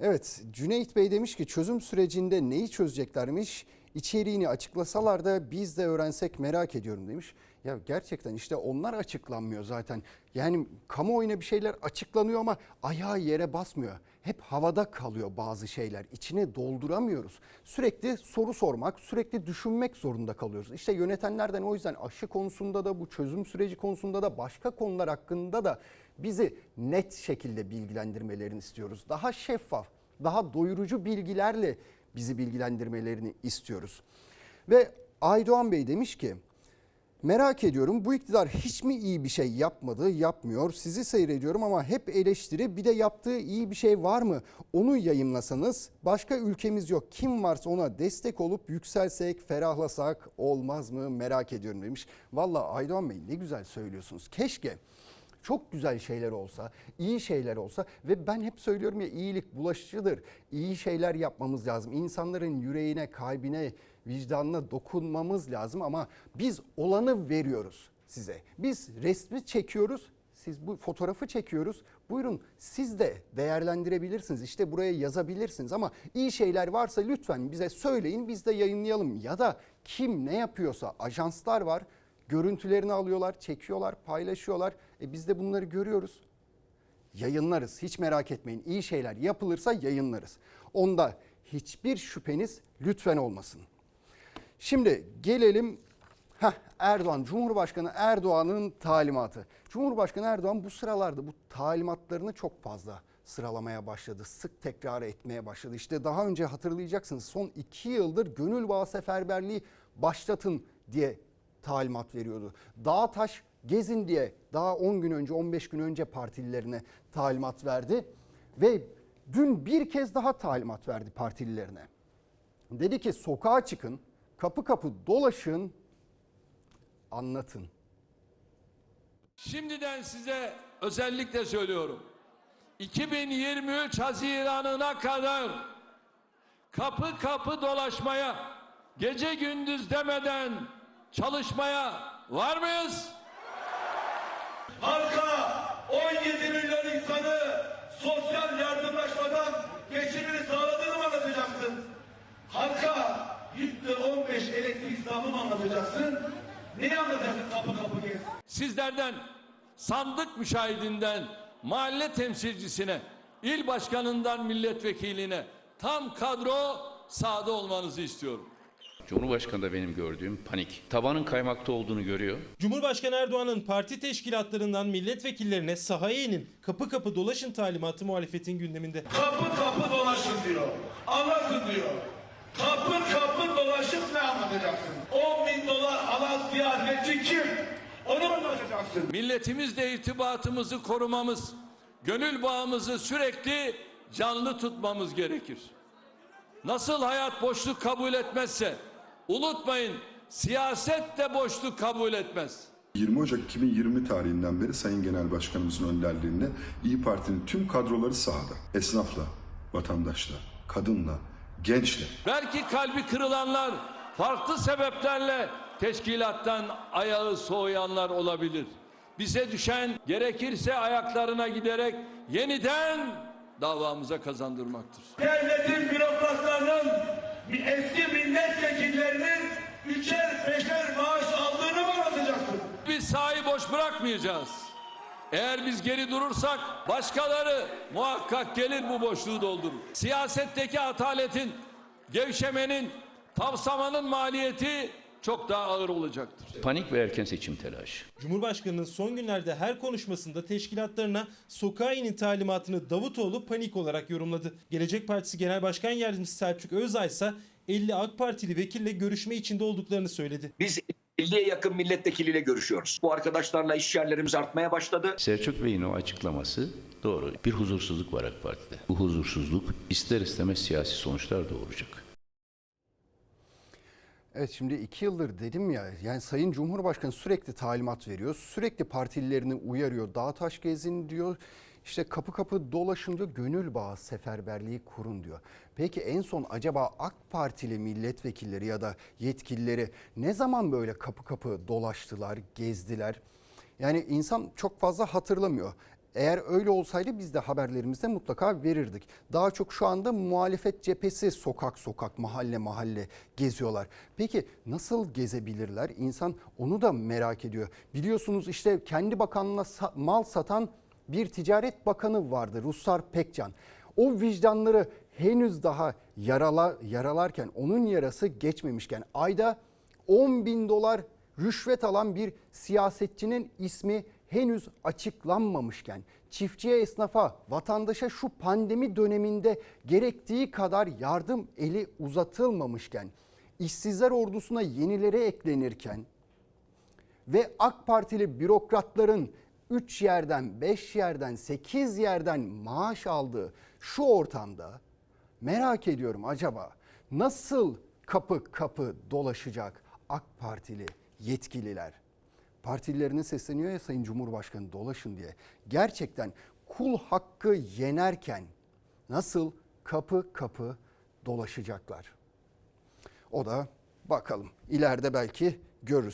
Evet, Cüneyt Bey demiş ki çözüm sürecinde neyi çözeceklermiş? İçeriğini açıklasalar da biz de öğrensek merak ediyorum demiş. Ya gerçekten işte onlar açıklanmıyor zaten. Yani kamuoyuna bir şeyler açıklanıyor ama ayağı yere basmıyor. Hep havada kalıyor bazı şeyler. İçine dolduramıyoruz. Sürekli soru sormak, sürekli düşünmek zorunda kalıyoruz. İşte yönetenlerden o yüzden aşı konusunda da bu çözüm süreci konusunda da başka konular hakkında da bizi net şekilde bilgilendirmelerini istiyoruz. Daha şeffaf, daha doyurucu bilgilerle bizi bilgilendirmelerini istiyoruz. Ve Aydoğan Bey demiş ki Merak ediyorum bu iktidar hiç mi iyi bir şey yapmadı, yapmıyor? Sizi seyrediyorum ama hep eleştiri bir de yaptığı iyi bir şey var mı? Onu yayınlasanız başka ülkemiz yok. Kim varsa ona destek olup yükselsek, ferahlasak olmaz mı? Merak ediyorum demiş. Valla Aydoğan Bey ne güzel söylüyorsunuz. Keşke çok güzel şeyler olsa, iyi şeyler olsa ve ben hep söylüyorum ya iyilik bulaşıcıdır. İyi şeyler yapmamız lazım. İnsanların yüreğine, kalbine, vicdanına dokunmamız lazım ama biz olanı veriyoruz size. Biz resmi çekiyoruz, siz bu fotoğrafı çekiyoruz. Buyurun siz de değerlendirebilirsiniz. İşte buraya yazabilirsiniz ama iyi şeyler varsa lütfen bize söyleyin biz de yayınlayalım. Ya da kim ne yapıyorsa ajanslar var. Görüntülerini alıyorlar, çekiyorlar, paylaşıyorlar. E biz de bunları görüyoruz. Yayınlarız. Hiç merak etmeyin. İyi şeyler yapılırsa yayınlarız. Onda hiçbir şüpheniz lütfen olmasın. Şimdi gelelim Heh, Erdoğan, Cumhurbaşkanı Erdoğan'ın talimatı. Cumhurbaşkanı Erdoğan bu sıralarda bu talimatlarını çok fazla sıralamaya başladı. Sık tekrar etmeye başladı. İşte daha önce hatırlayacaksınız son iki yıldır gönül bağı seferberliği başlatın diye talimat veriyordu. Dağ taş gezin diye daha 10 gün önce 15 gün önce partililerine talimat verdi. Ve dün bir kez daha talimat verdi partililerine. Dedi ki sokağa çıkın, kapı kapı dolaşın, anlatın. Şimdiden size özellikle söylüyorum. 2023 Haziran'ına kadar kapı kapı dolaşmaya, gece gündüz demeden çalışmaya var mıyız? Halka 17 milyon insanı sosyal yardımlaşmadan geçimini sağladığını mı anlatacaksın? Halka yüzde 15 elektrik zammı mı anlatacaksın? Neyi anlatacaksın kapı kapı gez? Sizlerden sandık müşahidinden mahalle temsilcisine, il başkanından milletvekiline tam kadro sahada olmanızı istiyorum. Cumhurbaşkanı da benim gördüğüm panik. Tabanın kaymakta olduğunu görüyor. Cumhurbaşkanı Erdoğan'ın parti teşkilatlarından milletvekillerine sahaya inin, kapı kapı dolaşın talimatı muhalefetin gündeminde. Kapı kapı dolaşın diyor. Anlatın diyor. Kapı kapı dolaşıp ne anlatacaksın? 10 bin dolar alan siyasetçi kim? Onu mu anlatacaksın? Milletimizle irtibatımızı korumamız, gönül bağımızı sürekli canlı tutmamız gerekir. Nasıl hayat boşluk kabul etmezse, unutmayın siyaset de boşluk kabul etmez. 20 Ocak 2020 tarihinden beri Sayın Genel Başkanımızın önderliğinde İyi Parti'nin tüm kadroları sahada. Esnafla, vatandaşla, kadınla, gençle. Belki kalbi kırılanlar, farklı sebeplerle teşkilattan ayağı soğuyanlar olabilir. Bize düşen gerekirse ayaklarına giderek yeniden davamıza kazandırmaktır. Devletin bürokratlarının eski milletvekillerinin üçer beşer maaş aldığını mı anlatacaksın? Biz sahayı boş bırakmayacağız. Eğer biz geri durursak başkaları muhakkak gelir bu boşluğu doldurur. Siyasetteki ataletin, gevşemenin, tavsamanın maliyeti çok daha ağır olacaktır. Panik ve erken seçim telaşı. Cumhurbaşkanının son günlerde her konuşmasında teşkilatlarına sokağa inin talimatını Davutoğlu panik olarak yorumladı. Gelecek Partisi Genel Başkan Yardımcısı Selçuk Özay ise 50 AK Partili vekille görüşme içinde olduklarını söyledi. Biz 50'ye yakın milletvekiliyle görüşüyoruz. Bu arkadaşlarla iş yerlerimiz artmaya başladı. Selçuk Bey'in o açıklaması doğru. Bir huzursuzluk var AK Parti'de. Bu huzursuzluk ister istemez siyasi sonuçlar doğuracak. Evet şimdi iki yıldır dedim ya yani Sayın Cumhurbaşkanı sürekli talimat veriyor. Sürekli partililerini uyarıyor. Dağ taş gezin diyor. İşte kapı kapı dolaşın diyor. Gönül bağı seferberliği kurun diyor. Peki en son acaba AK Partili milletvekilleri ya da yetkilileri ne zaman böyle kapı kapı dolaştılar, gezdiler? Yani insan çok fazla hatırlamıyor. Eğer öyle olsaydı biz de haberlerimizde mutlaka verirdik. Daha çok şu anda muhalefet cephesi sokak sokak, mahalle mahalle geziyorlar. Peki nasıl gezebilirler? İnsan onu da merak ediyor. Biliyorsunuz işte kendi bakanlığına sa- mal satan bir ticaret bakanı vardı Russar Pekcan. O vicdanları henüz daha yarala, yaralarken, onun yarası geçmemişken ayda 10 bin dolar rüşvet alan bir siyasetçinin ismi henüz açıklanmamışken, çiftçiye, esnafa, vatandaşa şu pandemi döneminde gerektiği kadar yardım eli uzatılmamışken, işsizler ordusuna yenileri eklenirken ve AK Partili bürokratların 3 yerden, 5 yerden, 8 yerden maaş aldığı şu ortamda merak ediyorum acaba nasıl kapı kapı dolaşacak AK Partili yetkililer? Partililerine sesleniyor ya Sayın Cumhurbaşkanı dolaşın diye. Gerçekten kul hakkı yenerken nasıl kapı kapı dolaşacaklar? O da bakalım ileride belki görürüz.